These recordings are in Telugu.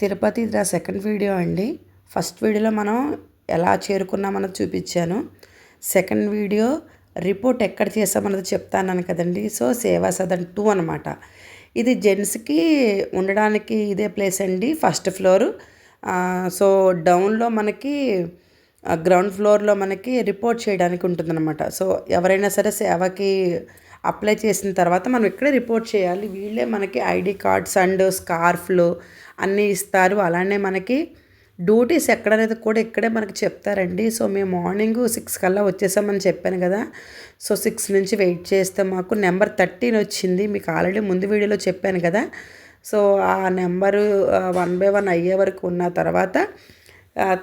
తిరుపతి ఇది నా సెకండ్ వీడియో అండి. ఫస్ట్ వీడియోలో మనం ఎలా చేరుకున్నామన్నది చూపించాను. సెకండ్ వీడియో రిపోర్ట్ ఎక్కడ చేసామన్నది చెప్తాను కదండి. సో సేవా సదన్ టూ అనమాట ఇది జెంట్స్కి ఉండడానికి ఇదే ప్లేస్ అండి ఫస్ట్ ఫ్లోరు. సో డౌన్లో మనకి గ్రౌండ్ ఫ్లోర్లో మనకి రిపోర్ట్ చేయడానికి ఉంటుందన్నమాట. సో ఎవరైనా సరే సేవకి అప్లై చేసిన తర్వాత మనం ఇక్కడే రిపోర్ట్ చేయాలి. వీళ్ళే మనకి ఐడి కార్డ్స్ అండ్ స్కార్ఫ్లు అన్నీ ఇస్తారు. అలానే మనకి డ్యూటీస్ ఎక్కడనేది కూడా ఇక్కడే మనకి చెప్తారండి. సో మేము మార్నింగ్ సిక్స్ కల్లా వచ్చేసామని చెప్పాను కదా. సో సిక్స్ నుంచి వెయిట్ చేస్తే మాకు నెంబర్ థర్టీన్ వచ్చింది. మీకు ఆల్రెడీ ముందు వీడియోలో చెప్పాను కదా. సో ఆ నెంబరు వన్ బై వన్ అయ్యే వరకు ఉన్న తర్వాత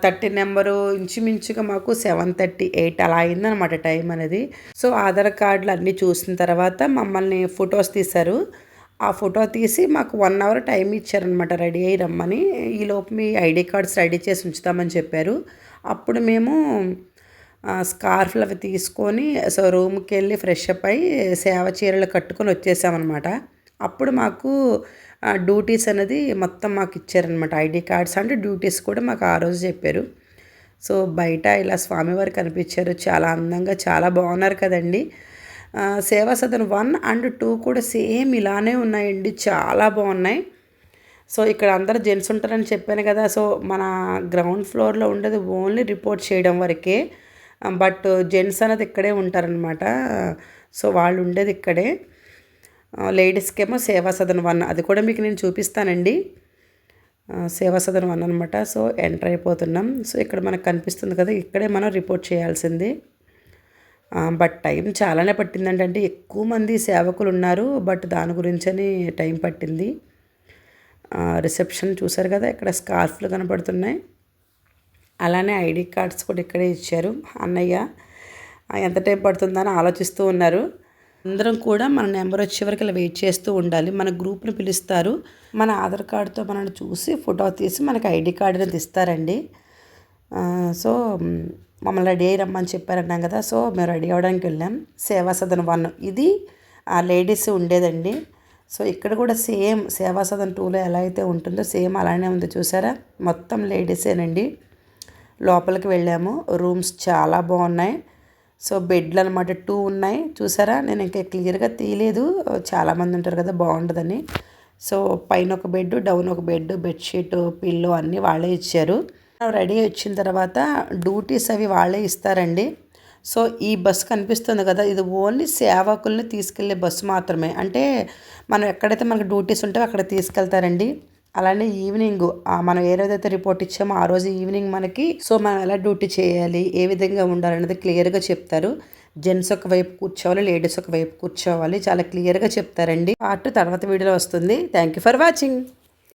థర్టీ నెంబరు ఇంచుమించుగా మాకు సెవెన్ థర్టీ ఎయిట్ అలా అయిందనమాట టైం అనేది. సో ఆధార్ కార్డులు అన్నీ చూసిన తర్వాత మమ్మల్ని ఫొటోస్ తీశారు. ఆ ఫోటో తీసి మాకు వన్ అవర్ టైం ఇచ్చారనమాట రెడీ అయ్యి రమ్మని. ఈలోపు మీ ఐడి కార్డ్స్ రెడీ చేసి ఉంచుతామని చెప్పారు. అప్పుడు మేము స్కార్ఫ్లు అవి తీసుకొని సో రూమ్కి వెళ్ళి ఫ్రెష్ అప్ అయ్యి సేవ చీరలు కట్టుకొని వచ్చేసామన్నమాట. అప్పుడు మాకు డ్యూటీస్ అనేది మొత్తం మాకు ఇచ్చారనమాట ఐడి కార్డ్స్ అంటే డ్యూటీస్ కూడా మాకు ఆ రోజు చెప్పారు. సో బయట ఇలా స్వామివారు కనిపించారు. చాలా అందంగా చాలా బాగున్నారు కదండి. Seva Sadan one and two కూడా సేమ్ ఇలానే ఉన్నాయండి. చాలా బాగున్నాయి. సో ఇక్కడ అందరు జెంట్స్ ఉంటారని చెప్పాను కదా. సో మన గ్రౌండ్ ఫ్లోర్లో ఉండేది ఓన్లీ రిపోర్ట్ చేయడం వరకే. బట్ జెంట్స్ అనేది ఇక్కడే ఉంటారనమాట సో వాళ్ళు ఉండేది ఇక్కడే. లేడీస్కేమో సేవా సదన్ వన్ అది కూడా మీకు నేను చూపిస్తానండి. సేవా సదన్ వన్ అనమాట సో ఎంటర్ అయిపోతున్నాం. సో ఇక్కడ మనకు కనిపిస్తుంది కదా ఇక్కడే మనం రిపోర్ట్ చేయాల్సింది. బట్ టైం చాలానే పట్టిందండి. అంటే ఎక్కువ మంది సేవకులు ఉన్నారు బట్ దాని గురించని టైం పట్టింది. రిసెప్షన్ చూసారు కదా ఇక్కడ స్కార్ఫ్లు కనపడుతున్నాయి అలానే ఐడి కార్డ్స్ కూడా ఇక్కడే ఇచ్చారు. అన్నయ్య ఎంత టైం పడుతుందని ఆలోచిస్తూ ఉన్నారు. అందరం కూడా మన నెంబర్ వచ్చే వరకు ఇలా వెయిట్ చేస్తూ ఉండాలి. మన గ్రూప్ని పిలుస్తారు. మన ఆధార్ కార్డుతో మనల్ని చూసి ఫోటో తీసి మనకి ఐడి కార్డు అనేది ఇస్తారండి. సో మమ్మల్ని రెడీ అయ్యి రమ్మని చెప్పారన్నాం కదా. సో మేము రెడీ అవ్వడానికి వెళ్ళాం. సేవా సదన్ వన్. ఇది ఆ లేడీస్ ఉండేదండి. సో ఇక్కడ కూడా సేమ్ సేవా సదన్ టూలో ఎలా అయితే ఉంటుందో సేమ్ అలానే ఉంది చూసారా? మొత్తం లేడీసేనండి. లోపలికి వెళ్ళాము. రూమ్స్ చాలా బాగున్నాయి. సో బెడ్లు అనమాట టూ ఉన్నాయి. చూసారా? నేను ఇంకా క్లియర్గా తీయలేదు. చాలామంది ఉంటారు కదా బాగుంటుందని. సో పైన ఒక బెడ్ డౌన్ ఒక బెడ్ బెడ్షీట్ పిల్లో అన్నీ వాళ్ళే ఇచ్చారు. రెడీ వచ్చిన తర్వాత డ్యూటీస్ అవి వాళ్ళే ఇస్తారండి. సో ఈ బస్సు కనిపిస్తుంది కదా ఇది ఓన్లీ సేవకుల్ని తీసుకెళ్ళే బస్సు మాత్రమే. అంటే మనం ఎక్కడైతే మనకు డ్యూటీస్ ఉంటే అక్కడ తీసుకెళ్తారండి. అలానే ఈవినింగ్ మనం ఏ రోజైతే రిపోర్ట్ ఇచ్చామో ఆ రోజు ఈవినింగ్ మనకి సో మనం ఎలా డ్యూటీ చేయాలి ఏ విధంగా ఉండాలనేది క్లియర్గా చెప్తారు. జెంట్స్ ఒక వైపు కూర్చోవాలి లేడీస్ ఒక వైపు కూర్చోవాలి చాలా క్లియర్గా చెప్తారండి. పార్ట్ తర్వాత వీడియోలో వస్తుంది. Thank you for watching